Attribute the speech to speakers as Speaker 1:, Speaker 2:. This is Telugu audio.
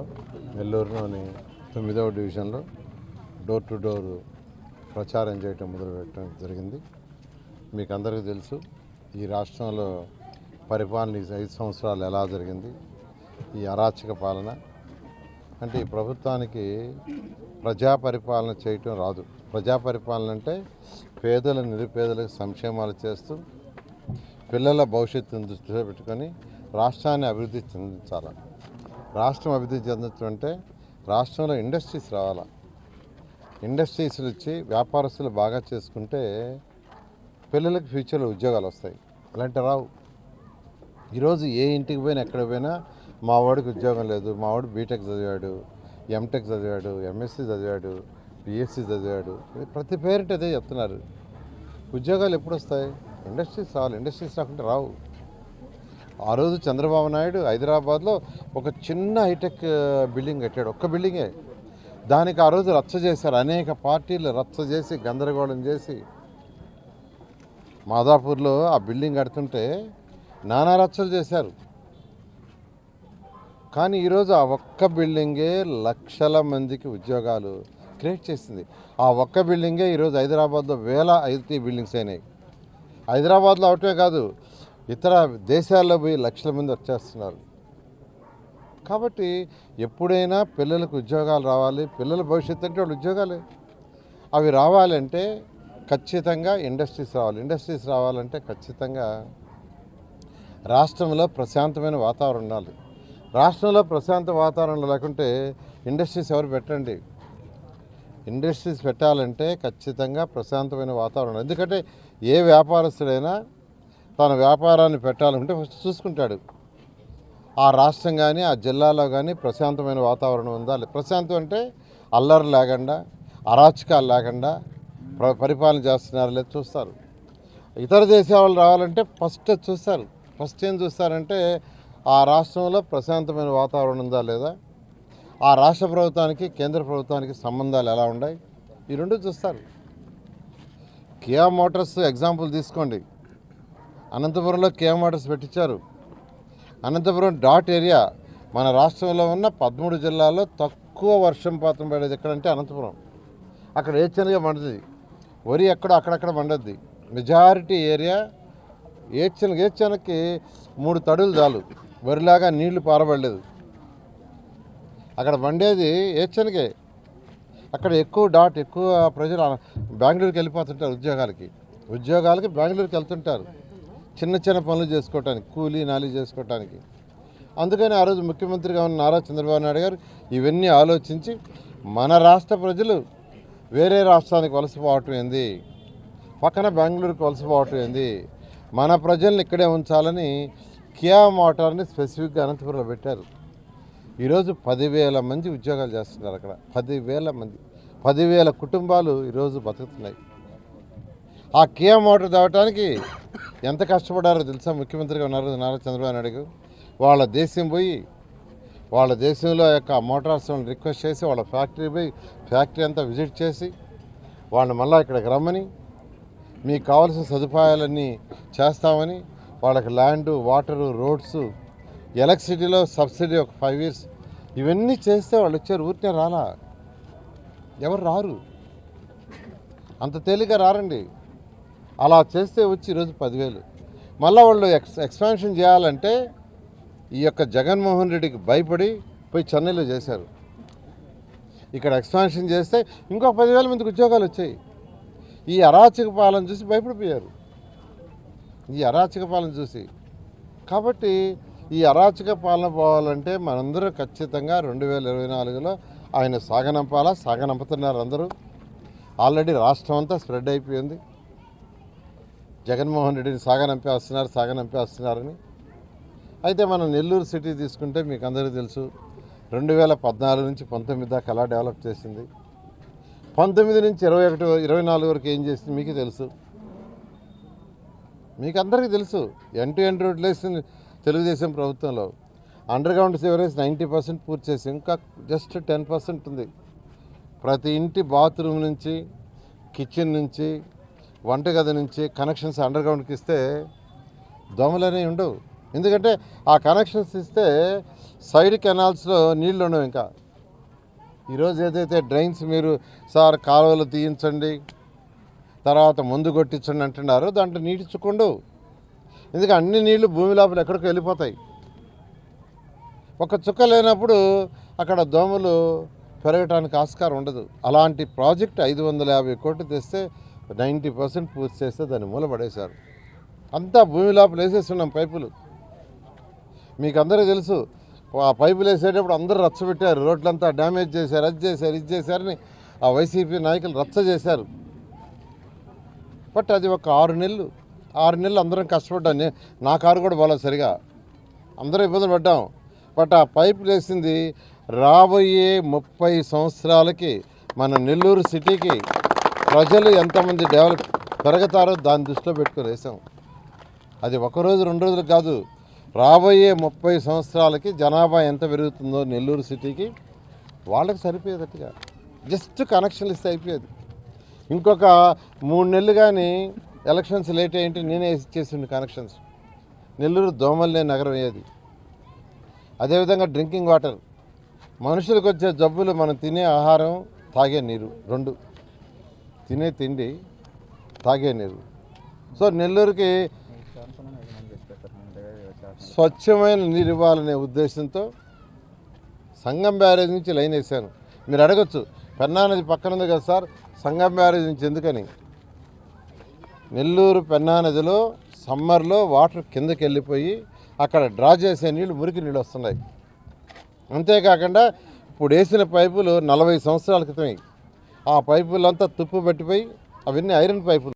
Speaker 1: జిల్లాలో నెల్లూరులోని తొమ్మిదవ డివిజన్లో డోర్ టు డోర్ ప్రచారం చేయటం మొదలుపెట్టడం జరిగింది. మీకు అందరికీ తెలుసు ఈ రాష్ట్రంలో పరిపాలన ఐదు సంవత్సరాలు ఎలా జరిగింది ఈ అరాచక పాలన. అంటే ఈ ప్రభుత్వానికి ప్రజా పరిపాలన చేయటం రాదు. ప్రజా పరిపాలన అంటే పేదల నిరుపేదలకు సంక్షేమాలు చేస్తూ పిల్లల భవిష్యత్తును దృష్టిలో పెట్టుకొని రాష్ట్రాన్ని అభివృద్ధి చెందించాలి? రాష్ట్రం అభివృద్ధి చెందడం అంటే రాష్ట్రంలో ఇండస్ట్రీస్ రావాలా? ఇండస్ట్రీస్లు వచ్చి వ్యాపారస్తులు బాగా చేసుకుంటే పిల్లలకు ఫ్యూచర్లో ఉద్యోగాలు వస్తాయి. అలాంటి రావు. ఈరోజు ఏ ఇంటికి పోయినా ఎక్కడ పోయినా మా వాడికి ఉద్యోగం లేదు. మా వాడు బీటెక్ చదివాడు ఎంటెక్ చదివాడు ఎంఎస్సీ చదివాడు బిఎస్సీ చదివాడు. ప్రతి పేరెంట్ అదే చెప్తున్నారు. ఉద్యోగాలు ఎప్పుడు వస్తాయి? ఇండస్ట్రీస్ రావాలి. ఇండస్ట్రీస్ రాకుంటే రావు. ఆ రోజు చంద్రబాబు నాయుడు హైదరాబాద్లో ఒక చిన్న హైటెక్ బిల్డింగ్ కట్టాడు. ఒక్క బిల్డింగే. దానికి ఆ రోజు రచ్చ చేశారు. అనేక పార్టీలు రచ్చ చేసి గందరగోళం చేసి. మాదాపూర్లో ఆ బిల్డింగ్ కడుతుంటే నానా రచ్చలు చేశారు. కానీ ఈరోజు ఆ ఒక్క బిల్డింగే లక్షల మందికి ఉద్యోగాలు క్రియేట్ చేసింది. ఆ ఒక్క బిల్డింగే ఈరోజు హైదరాబాద్లో వేల ఐటీ బిల్డింగ్స్ అయినాయి. హైదరాబాద్లో అవటమే కాదు ఇతర దేశాల్లో పోయి లక్షల మంది వచ్చేస్తున్నారు. కాబట్టి ఎప్పుడైనా పిల్లలకు ఉద్యోగాలు రావాలి పిల్లల భవిష్యత్తు అంటే వాళ్ళు ఉద్యోగాలే. అవి రావాలంటే ఖచ్చితంగా ఇండస్ట్రీస్ రావాలి. ఇండస్ట్రీస్ రావాలంటే ఖచ్చితంగా రాష్ట్రంలో ప్రశాంతమైన వాతావరణం ఉండాలి. రాష్ట్రంలో ప్రశాంత వాతావరణం లేకుంటే ఇండస్ట్రీస్ ఎవరు పెట్టండి? ఇండస్ట్రీస్ పెట్టాలంటే ఖచ్చితంగా ప్రశాంతమైన వాతావరణం. ఎందుకంటే ఏ వ్యాపారస్తుడైనా తన వ్యాపారాన్ని పెట్టాలంటే ఫస్ట్ చూసుకుంటాడు. ఆ రాష్ట్రం కానీ ఆ జిల్లాలో కానీ ప్రశాంతమైన వాతావరణం ఉందా? ప్రశాంతం అంటే అల్లరి లేకుండా అరాచకాలు లేకుండా పరిపాలన చేస్తున్నారో లేదు చూస్తారు. ఇతర దేశాలు వాళ్ళు రావాలంటే ఫస్ట్ చూస్తారు. ఫస్ట్ ఏం చూస్తారంటే ఆ రాష్ట్రంలో ప్రశాంతమైన వాతావరణం ఉందా లేదా? ఆ రాష్ట్ర ప్రభుత్వానికి కేంద్ర ప్రభుత్వానికి సంబంధాలు ఎలా ఉన్నాయి? ఈ రెండు చూస్తారు. కియా మోటార్స్ ఎగ్జాంపుల్ తీసుకోండి. అనంతపురంలో కియా పెట్టించారు. అనంతపురం డాట్ ఏరియా మన రాష్ట్రంలో ఉన్న పదమూడు జిల్లాల్లో తక్కువ వర్షంపాతం పడేది ఎక్కడంటే అనంతపురం. అక్కడ ఏచనగా పండుతుంది వరి ఎక్కడో అక్కడక్కడ పండుద్ది. మెజారిటీ ఏరియా ఏచన ఏచనకి మూడు తడులు చాలు. వరిలాగా నీళ్ళు పారబడలేదు. అక్కడ పండేది ఏచనకే అక్కడ ఎక్కువ డాట్ ఎక్కువ ప్రజలు బెంగళూరుకి వెళ్ళిపోతుంటారు ఉద్యోగాలకి. ఉద్యోగాలకి బెంగళూరుకి వెళ్తుంటారు. చిన్న చిన్న పనులు చేసుకోవటానికి కూలీ నాలి చేసుకోవటానికి. అందుకని ఆ రోజు ముఖ్యమంత్రిగా ఉన్న నారా చంద్రబాబు నాయుడు గారు ఇవన్నీ ఆలోచించి మన రాష్ట్ర ప్రజలు వేరే రాష్ట్రానికి వలసపోవటం ఏంది? పక్కన బెంగళూరుకి వలసపోవటం ఏంది? మన ప్రజల్ని ఇక్కడే ఉంచాలని కియా మోటార్ని స్పెసిఫిక్గా అనంతపురంలో పెట్టారు. ఈరోజు పదివేల మంది ఉద్యోగాలు చేస్తున్నారు అక్కడ. పదివేల మంది. పదివేల కుటుంబాలు ఈరోజు బతుకుతున్నాయి. ఆ కియా మోటార్ తేవటానికి ఎంత కష్టపడారో తెలుసా? ముఖ్యమంత్రిగా ఉన్నారు నారా చంద్రబాబు నాయుడు వాళ్ళ దేశం పోయి వాళ్ళ దేశంలో యొక్క మోటార్స్ రిక్వెస్ట్ చేసి వాళ్ళ ఫ్యాక్టరీ పోయి ఫ్యాక్టరీ అంతా విజిట్ చేసి వాళ్ళని మళ్ళీ ఇక్కడికి రమ్మని మీకు కావాల్సిన సదుపాయాలన్నీ చేస్తామని వాళ్ళకి ల్యాండ్ వాటరు రోడ్స్ ఎలక్ట్రిసిటీలో సబ్సిడీ ఒక ఫైవ్ ఇయర్స్ ఇవన్నీ చేస్తే వాళ్ళు వచ్చారు. ఊరికే రాలా? ఎవరు రారు? అంత తేలిక రారండి. అలా చేస్తే వచ్చి ఈరోజు పదివేలు. మళ్ళీ వాళ్ళు ఎక్స్ ఎక్స్పాన్షన్ చేయాలంటే ఈ యొక్క జగన్మోహన్ రెడ్డికి భయపడి పోయి చెన్నైలో చేశారు. ఇక్కడ ఎక్స్పాన్షన్ చేస్తే ఇంకో పదివేల మందికి ఉద్యోగాలు వచ్చాయి. ఈ అరాచక పాలన చూసి భయపడిపోయారు. ఈ అరాచక పాలన చూసి. కాబట్టి ఈ అరాచక పాలన పోవాలంటే మనందరూ ఖచ్చితంగా రెండు వేల ఇరవై నాలుగులో ఆయన సాగనంపాలా సాగనంపుతున్నారు అందరూ. ఆల్రెడీ రాష్ట్రం అంతా స్ప్రెడ్ అయిపోయింది. జగన్మోహన్ రెడ్డిని సాగనంపేస్తున్నారు సాగనంపేస్తున్నారని అయితే మనం నెల్లూరు సిటీ తీసుకుంటే మీకు అందరికీ తెలుసు రెండు వేల పద్నాలుగు నుంచి పంతొమ్మిది దాకా ఎలా డెవలప్ చేసింది. పంతొమ్మిది నుంచి ఇరవై ఒకటి ఇరవై నాలుగు వరకు ఏం చేసింది మీకు తెలుసు. మీకు అందరికీ తెలుసు ఎన్ టు ఎన్ రోడ్లు వేసింది తెలుగుదేశం ప్రభుత్వంలో. Underground sewerage ninety percent పూర్తి చేసి ఇంకా జస్ట్ టెన్ పర్సెంట్ ఉంది. ప్రతి ఇంటి బాత్రూమ్ నుంచి కిచెన్ నుంచి వంటగది నుంచి కనెక్షన్స్ అండర్ గ్రౌండ్కి ఇస్తే దోమలు అనేవి ఉండవు. ఎందుకంటే ఆ కనెక్షన్స్ ఇస్తే సైడ్ కెనాల్స్లో నీళ్ళు ఉండవు ఇంకా. ఈరోజు ఏదైతే డ్రైన్స్ మీరు సార్ కాలువలు తీయించండి తర్వాత ముందు కొట్టించండి అంటున్నారో దాంట్లో నీటి చుక్కుండు ఎందుకంటే అన్ని నీళ్ళు భూమి లోపల ఎక్కడికి వెళ్ళిపోతాయి. ఒక చుక్క లేనప్పుడు అక్కడ దోమలు పెరగటానికి ఆస్కారం ఉండదు. అలాంటి ప్రాజెక్ట్ ఐదు వందల యాభై కోట్లు తెస్తే నైంటీ పర్సెంట్ పూర్తి చేస్తే దాన్ని మూలపడేశారు. అంతా భూమి లోపల వేసేస్తున్నాం పైపులు. మీకు అందరూ తెలుసు ఆ పైపులు వేసేటప్పుడు అందరూ రచ్చ పెట్టారు. రోడ్లంతా డ్యామేజ్ చేశారు అది చేశారు ఇది చేశారని ఆ వైసీపీ నాయకులు రచ్చ చేశారు. బట్ అది ఒక ఆరు నెలలు. ఆరు నెలలు అందరం కష్టపడ్డాం. నా కారు కూడా బాగా సరిగా. అందరూ ఇబ్బందులు పడ్డాం. బట్ ఆ పైపులు వేసింది రాబోయే ముప్పై సంవత్సరాలకి మన నెల్లూరు సిటీకి ప్రజలు ఎంతమంది డెవలప్ పెరుగుతారో దాన్ని దృష్టిలో పెట్టుకుని వేసాం. అది ఒక రోజు రెండు రోజులు కాదు. రాబోయే ముప్పై సంవత్సరాలకి జనాభా ఎంత పెరుగుతుందో నెల్లూరు సిటీకి వాళ్ళకి సరిపోయేటట్టుగా. జస్ట్ కనెక్షన్లు ఇస్తే అయిపోయేది. ఇంకొక మూడు నెలలు కానీ ఎలక్షన్స్ లేట్ అయ్యింటే నేనే ఇచ్చేసిండు కనెక్షన్స్. నెల్లూరు దోమల్లే నగరం అయ్యేది అదేవిధంగా డ్రింకింగ్ వాటర్. మనుషులకు వచ్చే జబ్బులు మనం తినే ఆహారం తాగే నీరు రెండు. తినే తిండి తాగే నీరు. సో నెల్లూరుకి స్వచ్ఛమైన నీరు ఇవ్వాలనే ఉద్దేశంతో సంగం బ్యారేజ్ నుంచి లైన్ వేసాను మీరు అడగచ్చు పెన్నా నది పక్కన ఉంది కదా సార్ సంగం బ్యారేజ్ నుంచి ఎందుకని? నెల్లూరు పెన్నా నదిలో సమ్మర్లో వాటర్ కిందకి వెళ్ళిపోయి అక్కడ డ్రా చేసే నీళ్ళు మురికి నీళ్ళు వస్తున్నాయి. అంతేకాకుండా ఇప్పుడు వేసిన పైపులు నలభై సంవత్సరాల క్రితమే ఆ పైపులంతా తుప్పు పట్టిపోయి అవన్నీ ఐరన్ పైపులు.